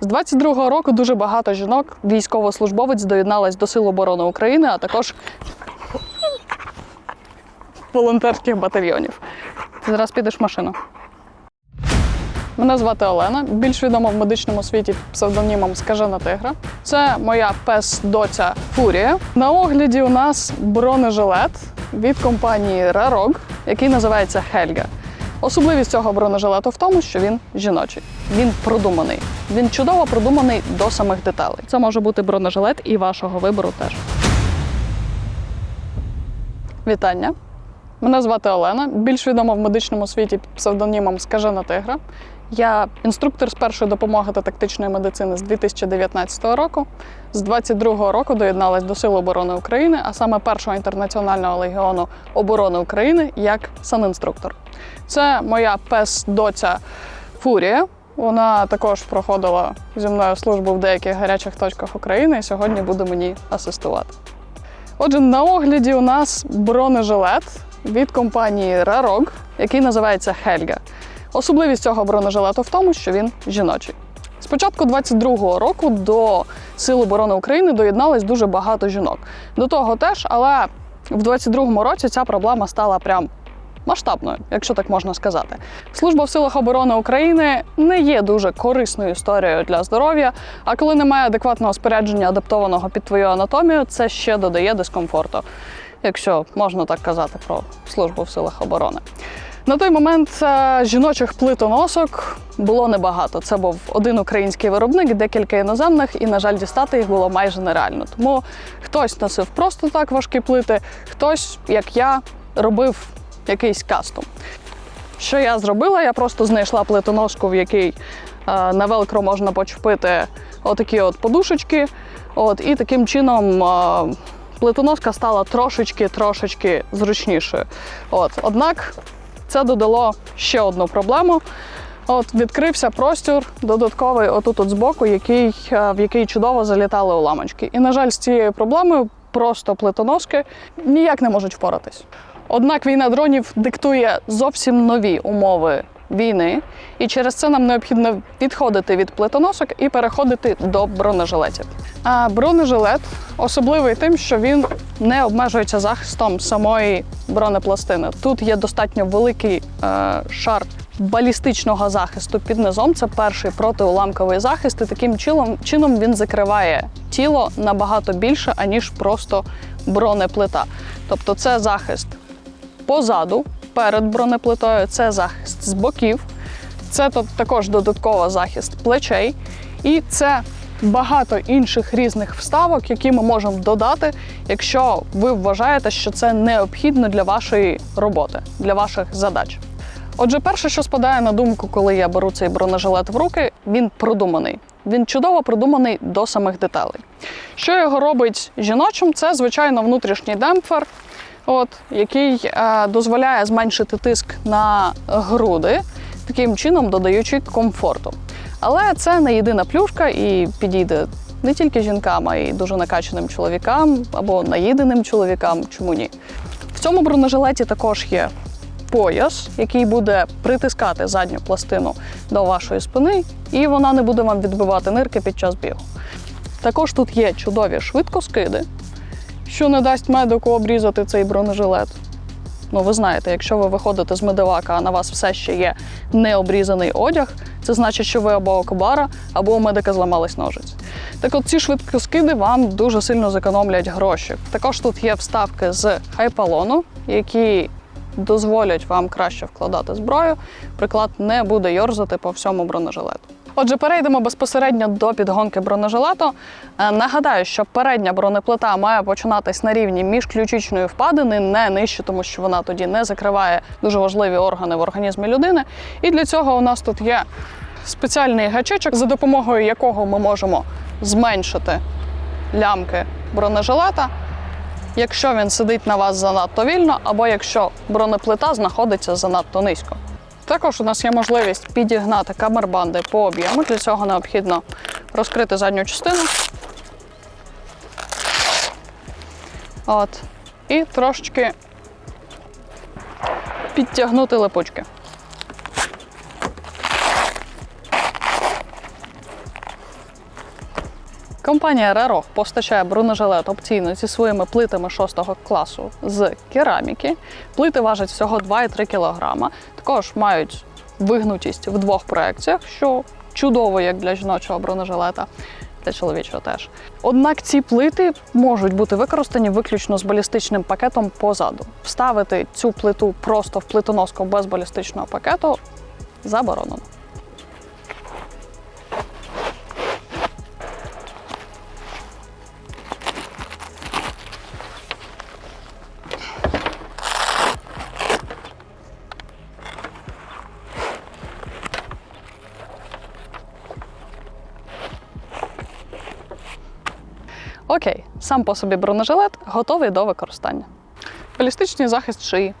З 22-го року дуже багато жінок, військовослужбовець доєдналась до Сил оборони України, а також волонтерських батальйонів. Ти зараз підеш в машину. Мене звати Олена, більш відома в медичному світі псевдонімом Скажена Тигра. Це моя пес-доця Фурія. На огляді у нас бронежилет від компанії Rarog, який називається Хельга. Особливість цього бронежилету в тому, що він жіночий. Він продуманий. Він чудово продуманий до самих деталей. Це може бути бронежилет і вашого вибору теж. Вітання. Мене звати Олена, більш відома в медичному світі псевдонімом Скажена Тигра. Я інструктор з першої допомоги та тактичної медицини з 2019 року. З 22-го року доєдналась до Сил оборони України, а саме першого інтернаціонального легіону оборони України як санінструктор. Це моя пес-доця Фурія. Вона також проходила зі мною службу в деяких гарячих точках України і сьогодні буде мені асистувати. Отже, на огляді у нас бронежилет від компанії Rarog, який називається Хельга. Особливість цього бронежилету в тому, що він жіночий. З початку 22-го року до Сил оборони України доєдналось дуже багато жінок. До того теж, але в 22-му році ця проблема стала прям масштабною, якщо так можна сказати. Служба в силах оборони України не є дуже корисною історією для здоров'я. А коли немає адекватного спорядження, адаптованого під твою анатомію, це ще додає дискомфорту, якщо можна так казати про службу в силах оборони. На той момент е, жіночих плитоносок було небагато. Це був один український виробник, декілька іноземних, і, на жаль, дістати їх було майже нереально. Тому хтось носив просто так важкі плити, хтось, як я, робив якийсь кастом. Що я зробила? Я просто знайшла плитоноску, в якій е, на велкро можна почепити отакі от подушечки. От, і таким чином е, плитоноска стала трошечки-трошечки зручнішою. От, однак це додало ще одну проблему. От відкрився простір додатковий отут от збоку, який, е, в який чудово залітали уламочки. І, на жаль, з цією проблемою просто плитоноски ніяк не можуть впоратись. Однак війна дронів диктує зовсім нові умови війни, і через це нам необхідно відходити від плитоносок і переходити до бронежилетів. А бронежилет особливий тим, що він не обмежується захистом самої бронепластини. Тут є достатньо великий е, шар балістичного захисту під низом. Це перший протиуламковий захист. І таким чином, він закриває тіло набагато більше, аніж просто бронеплита. Тобто це захист позаду, перед бронеплитою, це захист з боків, це також додатково захист плечей, і це багато інших різних вставок, які ми можемо додати, якщо ви вважаєте, що це необхідно для вашої роботи, для ваших задач. Отже, перше, що спадає на думку, коли я беру цей бронежилет в руки, він продуманий. Він чудово продуманий до самих деталей. Що його робить жіночим, це звичайно внутрішній демпфер, от, який е, дозволяє зменшити тиск на груди, таким чином додаючи комфорту. Але це не єдина плюшка і підійде не тільки жінкам, а й дуже накачаним чоловікам або наїденим чоловікам. Чому ні? В цьому бронежилеті також є пояс, який буде притискати задню пластину до вашої спини, і вона не буде вам відбивати нирки під час бігу. Також тут є чудові швидкоскиди, що не дасть медику обрізати цей бронежилет. Ну, ви знаєте, якщо ви виходите з медивака, а на вас все ще є необрізаний одяг, це значить, що ви або окобара, або у медика зламались ножиці. Так от ці швидкоскиди вам дуже сильно зекономлять гроші. Також тут є вставки з хайпалону, які дозволять вам краще вкладати зброю. Приклад не буде йорзати по всьому бронежилету. Отже, перейдемо безпосередньо до підгонки бронежилету. Е, Нагадаю, що передня бронеплита має починатись на рівні міжключичної впадини, не нижче, тому що вона тоді не закриває дуже важливі органи в організмі людини. І для цього у нас тут є спеціальний гачечок, за допомогою якого ми можемо зменшити лямки бронежилета, якщо він сидить на вас занадто вільно, або якщо бронеплита знаходиться занадто низько. Також у нас є можливість підігнати камербанди по об'єму. Для цього необхідно розкрити задню частину. От. І трошечки підтягнути липучки. Компанія Rerog постачає бронежилет опційно зі своїми плитами 6 класу з кераміки. Плити важать всього 2,3 кг. Також мають вигнутість в двох проекціях, що чудово як для жіночого бронежилета. Для чоловічого теж. Однак ці плити можуть бути використані виключно з балістичним пакетом позаду. Вставити цю плиту просто в плитоноску без балістичного пакету заборонено. Окей, сам по собі бронежилет готовий до використання. Балістичний захист шиї.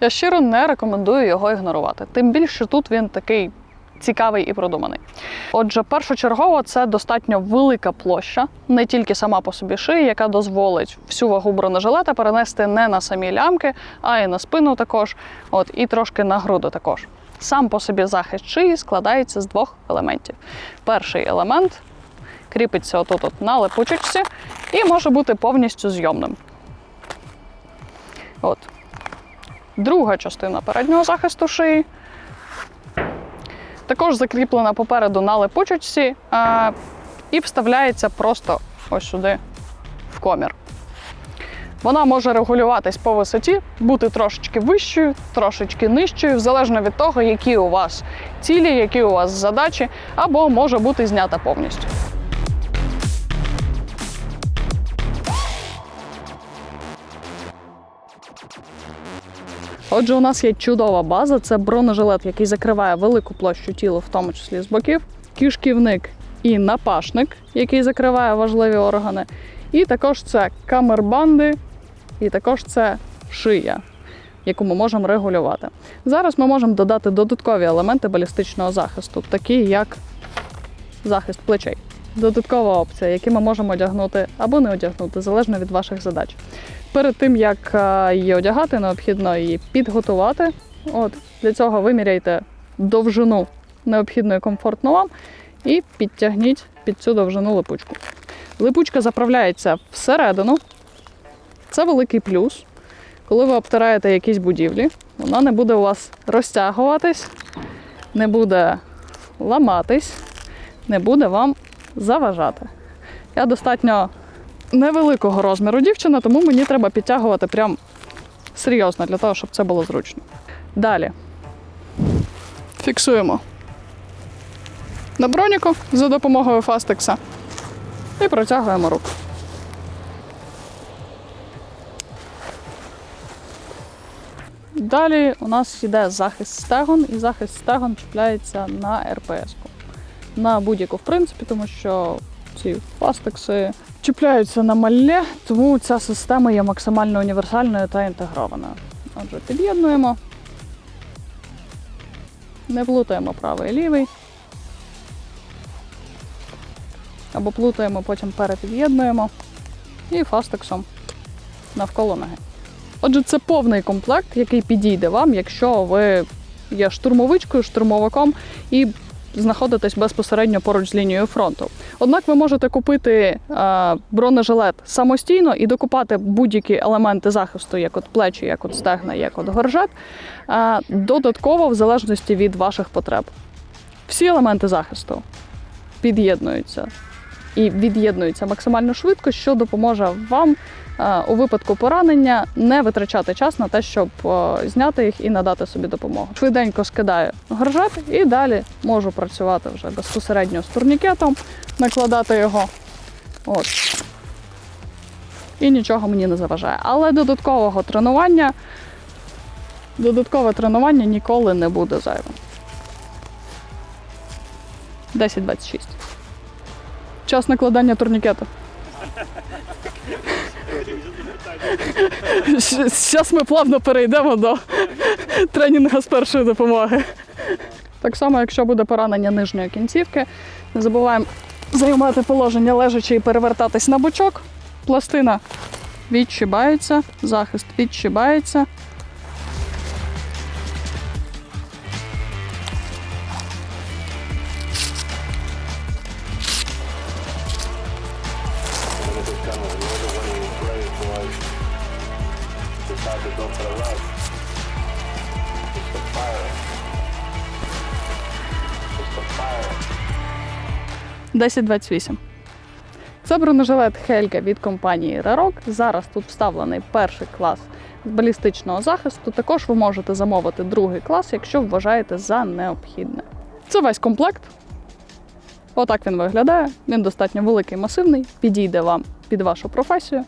Я щиро не рекомендую його ігнорувати. Тим більше тут він такий цікавий і продуманий. Отже, першочергово це достатньо велика площа, не тільки сама по собі шиї, яка дозволить всю вагу бронежилета перенести не на самі лямки, а й на спину також, от і трошки на груди також. Сам по собі захист шиї складається з двох елементів. Перший елемент кріпиться отут от на липучечці і може бути повністю зйомним. От. Друга частина переднього захисту шиї. Також закріплена попереду на липучечці а, і вставляється просто ось сюди в комір. Вона може регулюватись по висоті, бути трошечки вищою, трошечки нижчою, залежно від того, які у вас цілі, які у вас задачі, або може бути знята повністю. Отже, у нас є чудова база. Це бронежилет, який закриває велику площу тіла, в тому числі з боків, кишківник і напашник, який закриває важливі органи. І також це камербанди, і також це шия, яку ми можемо регулювати. Зараз ми можемо додати додаткові елементи балістичного захисту, такі як захист плечей. Додаткова опція, які ми можемо одягнути або не одягнути, залежно від ваших задач. Перед тим як е, її одягати, необхідно її підготувати. От для цього виміряйте довжину необхідну і комфортну вам, і підтягніть під цю довжину липучку. Липучка заправляється всередину. Це великий плюс. Коли ви обтираєте якісь будівлі, вона не буде у вас розтягуватись, не буде ламатись, не буде вам заважати. Я достатньо невеликого розміру дівчина, тому мені треба підтягувати прям серйозно для того, щоб це було зручно. Далі фіксуємо на броніку за допомогою фастекса і протягуємо руку. Далі у нас йде захист стегон, і захист стегон чіпляється на РПС-ку. На будь-яку, в принципі, тому що ці фастекси чіпляються на малле, тому ця система є максимально універсальною та інтегрованою. Отже, під'єднуємо, не плутаємо правий і лівий. Або плутаємо, потім перепід'єднуємо і фастексом навколо ноги. Отже, це повний комплект, який підійде вам, якщо ви є штурмовичкою, штурмовиком і знаходитесь безпосередньо поруч з лінією фронту. Однак ви можете купити е, бронежилет самостійно і докупати будь-які елементи захисту, як от плечі, як от стегна, як от горжет, е, додатково в залежності від ваших потреб. Всі елементи захисту під'єднуються і від'єднуються максимально швидко, що допоможе вам е, у випадку поранення не витрачати час на те, щоб е, зняти їх і надати собі допомогу. Швиденько скидаю горжет і далі можу працювати вже безпосередньо з турнікетом, накладати його. От. І нічого мені не заважає. Але додаткового тренування, додаткове тренування ніколи не буде зайвим. 10-26. Час накладання турнікету. Зараз ми плавно перейдемо до тренінгу з першої допомоги. Так само, якщо буде поранення нижньої кінцівки, не забуваємо займати положення лежачи і перевертатись на бочок. Пластина відчибається, захист kind of really when was raised was decided to go for the life. It's the fire. It's the fire. 1028. Це бронежилет Хельга від компанії Рарок. Зараз тут вставлений перший клас балістичного захисту. Також ви можете замовити другий клас, якщо вважаєте за необхідне. Це весь комплект. Отак він виглядає. Він достатньо великий, масивний. Підійде вам під вашу професію.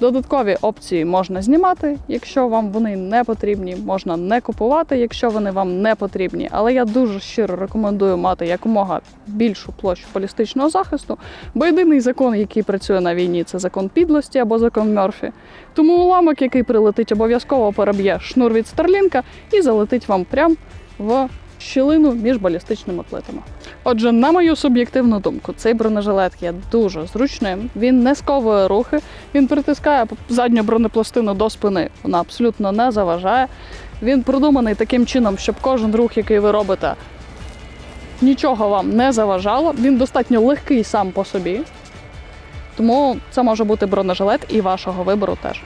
Додаткові опції можна знімати, якщо вам вони не потрібні, можна не купувати, якщо вони вам не потрібні. Але я дуже щиро рекомендую мати якомога більшу площу балістичного захисту, бо єдиний закон, який працює на війні, це закон підлості або закон Мерфі. Тому уламок, який прилетить, обов'язково переб'є шнур від Старлінка і залетить вам прямо в щілину між балістичними плитами. Отже, на мою суб'єктивну думку, цей бронежилет є дуже зручним. Він не сковує рухи, він притискає задню бронепластину до спини. Вона абсолютно не заважає. Він продуманий таким чином, щоб кожен рух, який ви робите, нічого вам не заважало. Він достатньо легкий сам по собі. Тому це може бути бронежилет і вашого вибору теж.